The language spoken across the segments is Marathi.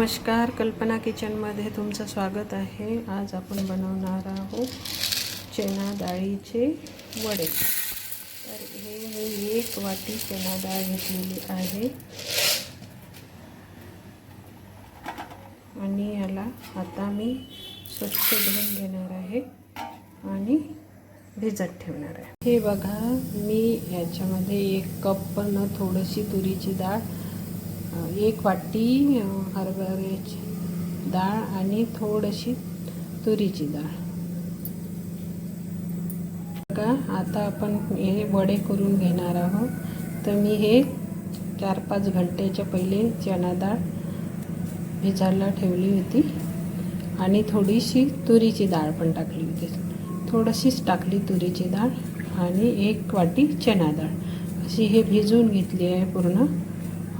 नमस्कार कल्पना किचनमध्ये तुमचं स्वागत आहे. आज आपण बनवणार आहोत चणा डाळीचे वडे. तर हे मी एक वाटी चेना डाळ घेतलेली आहे. आणि याला आता मी स्वच्छ धुवून घेणार आहे आणि भिजत ठेवणार आहे. हे बघा मी याच्यामध्ये एक कप पण थोडीशी तुरीची डाळ एक वाटी हरभऱ्याची डाळ आणि थोडीशी तुरीची डाळ. बघा आता आपण हे वडे करून घेणार आहोत. तर मी हे चार पाच घंटेच्या पहिले चणा डाळ भिजायला ठेवली होती. आणि थोडीशी तुरीची डाळ पण टाकली होती. थोडीशीच टाकली तुरीची डाळ आणि एक वाटी चणा डाळ. अशी हे भिजवून घेतली आहे पूर्ण.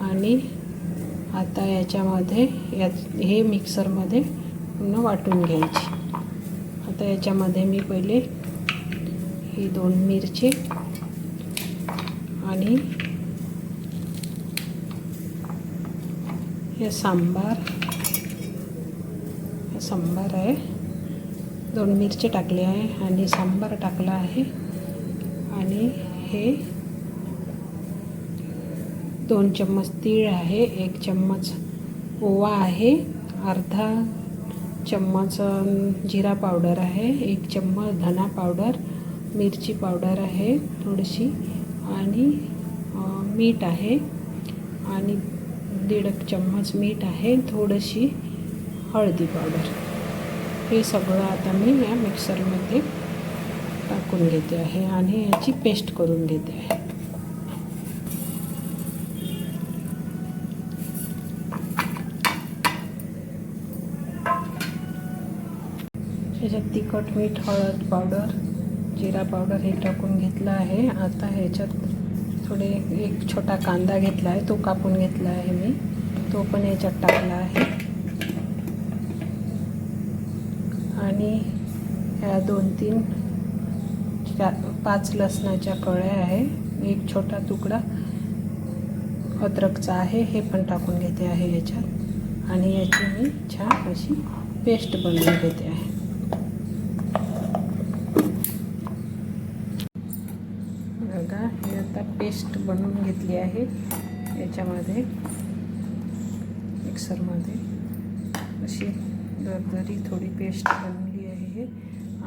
आणि आता याच्यामध्ये या हे मिक्सरमध्ये पूर्ण वाटून घ्यायची. आता याच्यामध्ये मी पहिले ही दोन मिरची आणि हे सांबार. हे सांबार आहे. दोन मिरची टाकली आहे आणि सांबार टाकला आहे. आणि हे दोन चम्मच तीळ आहे एक चम्मच ओवा आहे अर्धा चम्मच जिरा पावडर आहे एक चम्मच धना पावडर मिरची पावडर आहे थोडीशी आणि मीठ आहे आणि दीड चम्मच मीठ आहे थोडीशी हळदी पावडर. हे सगळं आता मी या मिक्सरमध्ये टाकून घेते आहे आणि याची पेस्ट करून घेते आहे. तिखट मीठ हळद पावडर जिरा पावडर हे टाकून घेतलं आहे. आता ह्याच्यात थोडे एक छोटा कांदा घेतला आहे. तो कापून घेतला आहे मी. तो पण याच्यात टाकला आहे. आणि ह्या दोन तीन चार पाच लसणाच्या कळ्या आहे. एक छोटा तुकडा अद्रकचा आहे. हे पण टाकून घेते आहे याच्यात आणि याची मी छान अशी पेस्ट बनवून घेते आहे बघा हे आता पेस्ट बनवून घेतली आहे. याच्यामध्ये मिक्सरमध्ये अशी दरदरी थोडी पेस्ट बनवली आहे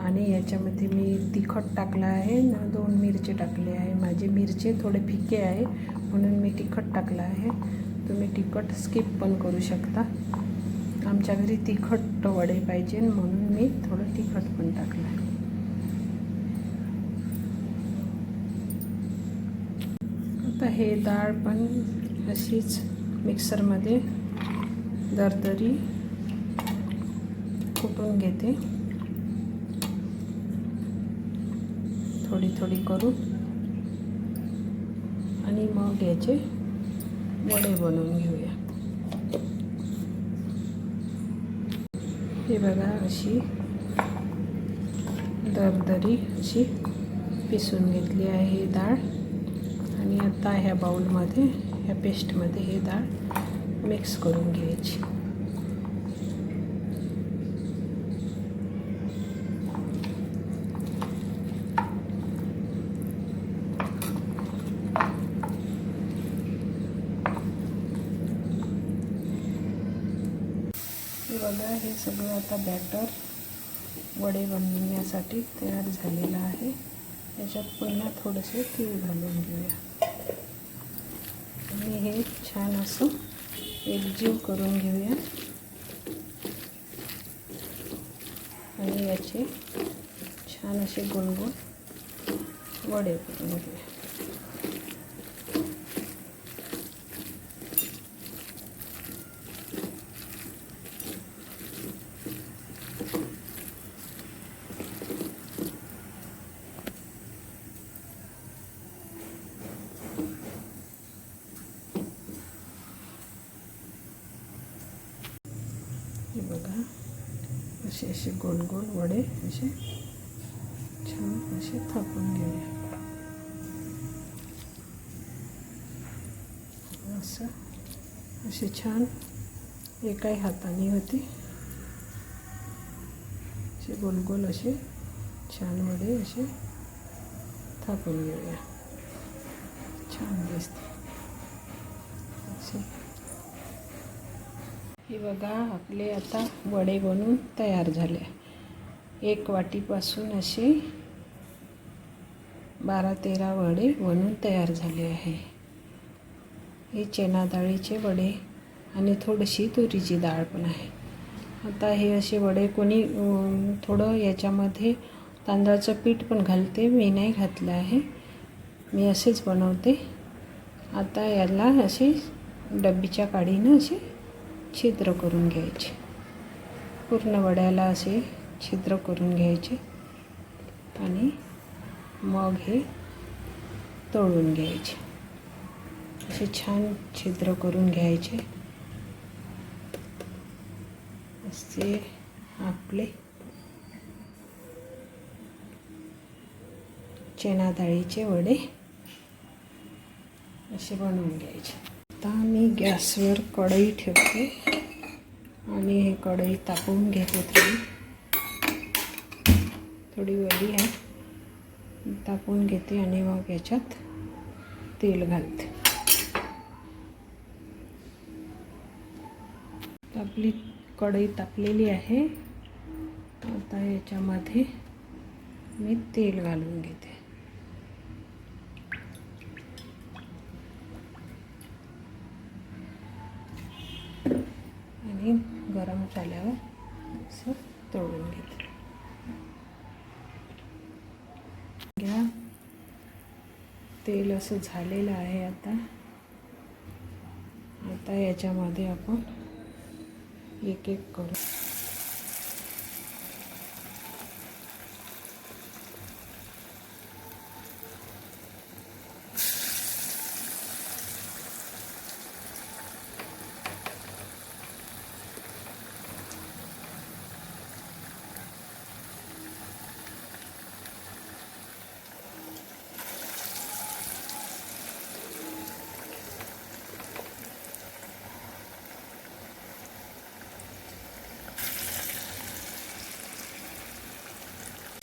आणि याच्यामध्ये मी तिखट टाकलं आहे. दोन मिरचे टाकले आहे. माझे मिरचे थोडे फिके आहे म्हणून मी तिखट टाकलं आहे. तुम्ही तिखट स्किप पण करू शकता. आमच्या घरी तिखट वडे पाहिजे म्हणून मी थोडं तिखट पण टाकलं आहे. आता हे डाळ पण अशीच मिक्सरमध्ये दरदरी कुटून घेते. थोडी थोडी करून आणि मग याचे वडे बनवून घेऊया. हे बघा अशी दरदरी अशी पिसून घेतली आहे ही डाळ. आणि आता ह्या बाउलमध्ये ह्या पेस्टमध्ये ही डाळ मिक्स करून घ्यायची. बघा हे सगळं आता बॅटर वडे बनवण्यासाठी तयार झालेलं आहे. याच्यात पुन्हा थोडंसं तीळ घालून घेऊया. हे छान असं एकजीव करून घेऊया. आणि याचे छान असे गोलगोल वडे करून घेऊया. हे बघा. असे असे गोल गोल वडे असे छान असे थापून घेऊया. असं. असे छान एकाही हाताने होते. असे गोल गोल असे छान वडे असे थापून घेऊया. छान दिसते. असे. हे बघा आपले आता वडे बनून तयार झाले. एक वाटीपासून असे बारा तेरा वडे बनून तयार झाले आहे. हे चना डाळीचे वडे आणि थोडीशी तुरीची डाळ पण आहे. आता हे असे वडे कोणी थोडं याच्यामध्ये तांदळाचं पीठ पण घालते. मी नाही घातलं आहे. मी असेच बनवते. आता याला असे डब्बीच्या काडीनं असे छिद्र करून घ्यायचे. पूर्ण वड्याला असे छिद्र करून घ्यायचे. आणि मग हे तळून घ्यायचे. असे छान छिद्र करून घ्यायचे. असे आपले चना डाळीचे वडे असे बनवून घ्यायचे. आता मी गॅसवर कढई ठेवते आणि हे कढई तापवून घेते थोडी. थोडी वडी आहे. तापवून घेते आणि मग याच्यात तेल घालते. आपली कढई तापलेली आहे. आता याच्यामध्ये मी तेल घालून घेते. गरम झाल्यावर असं तळून घेते. घ्या. तेल असं झालेलं आहे आता. आता याच्यामध्ये आपण एक एक करू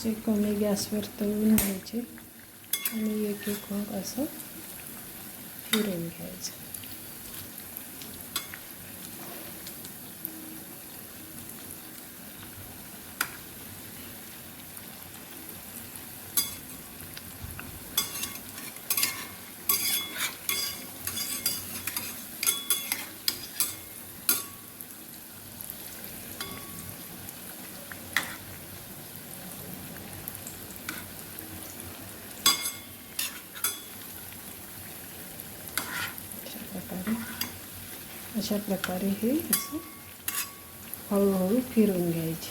असे कमी गॅसवर तळून घ्यायचे आणि एक एक मग असं फिरवून घ्यायचं अशा प्रकारे अशा प्रकारे हे असं हळूहळू फिरवून घ्यायचे.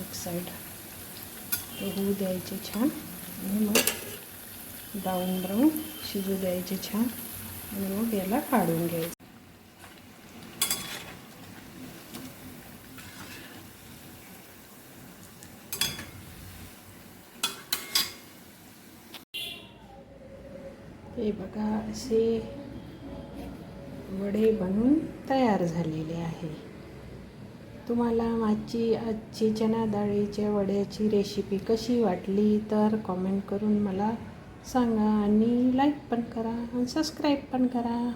एक साईड होऊ द्यायचे छान आणि मग ब्राऊन ब्राऊन शिजू द्यायचे छान आणि मग याला काढून घ्यायचं. हे बघा असे वडे बनून तयार झालेले आहे. तुम्हाला माझी आजची चना डाळीच्या वड्याची रेसिपी कशी वाटली तर कॉमेंट करून मला सांगा आणि लाईक पण करा आणि सबस्क्राईब पण करा.